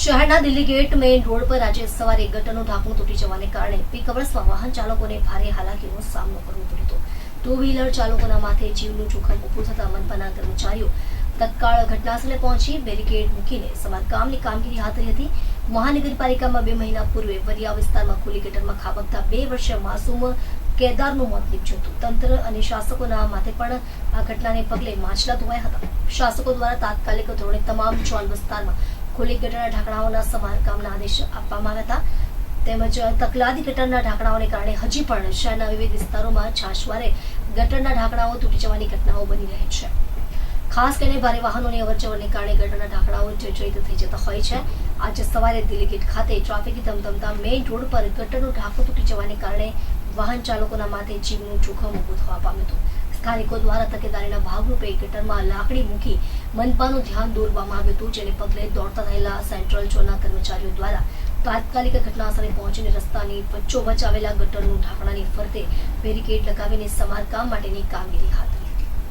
શહેરના Delhi gate main road પર આજે સવારે ગટરનું ઢાંકણું તૂટી જવાને કારણે પીકવર્સમાં વાહન ચાલકોને ભારે હાલાકીનો સામનો કરવો પડ્યો હતો. ટુ વ્હીલર ચાલકોના માથે જીવનું જોખમ ઊભું થતા મનપાના કર્મચારીઓ તત્કાળ ઘટનાસ્થળે પહોંચી બેરિકેડ મૂકીને સમારકામની કામગીરી હાથ ધરી હતી. મહાનગરપાલિકામાં બે મહિના પૂર્વે વરિયા વિસ્તારમાં ખુલ્લી ગટરમાં ખાબકતા બે વર્ષીય માસૂમ કેદારનું મોત નીપજ્યું હતું. તંત્ર અને શાસકોના માથે પણ આ ઘટનાને પગલે માછલા ધોવાયા હતા. શાસકો દ્વારા તાત્કાલિક ધોરણે તમામ ચોલ વિસ્તારમાં ખુલ્લી ગટરના ઢાંકણાઓના સમારકામના આદેશ આપવામાં આવ્યા તેમજ તકલાદી ગટરના ઢાંકણાઓને કારણે હજી પણ શહેરના વિવિધ વિસ્તારોમાં છાશવારે ગટરના ઢાંકણાઓ તૂટી જવાની ઘટનાઓ બની રહી છે. ખાસ કરીને ભારે વાહનોની અવરજવરને કારણે ગટરના ઢાંકણાઓ જર્જરિત થઈ જતા હોય છે. આજે સવારે દિલ્હી ગેટ ખાતે ટ્રાફિક ધમધમતા મેઇન રોડ પર ગટરનું ઢાંકણું તૂટી જવાને કારણે વાહન ચાલકોના માથે જીવનું જોખમ ઊભું થવા પામ્યું હતું. સ્થાનિકો દ્વારા તકેદારીના ભાગરૂપે ગટરમાં લાકડી મૂકી મનપાનું ધ્યાન દોરવામાં આવ્યું હતું, જેને પગલે દોડતા થયેલા સેન્ટ્રલ ઝોનના કર્મચારીઓ દ્વારા તાત્કાલિક ઘટનાસ્થળે પહોંચીને રસ્તાની વચ્ચોવચ્ચ આવેલા ગટરનું ઢાંકણાની ફરતે બેરિકેડ લગાવીને સમારકામ માટેની કામગીરી હાથ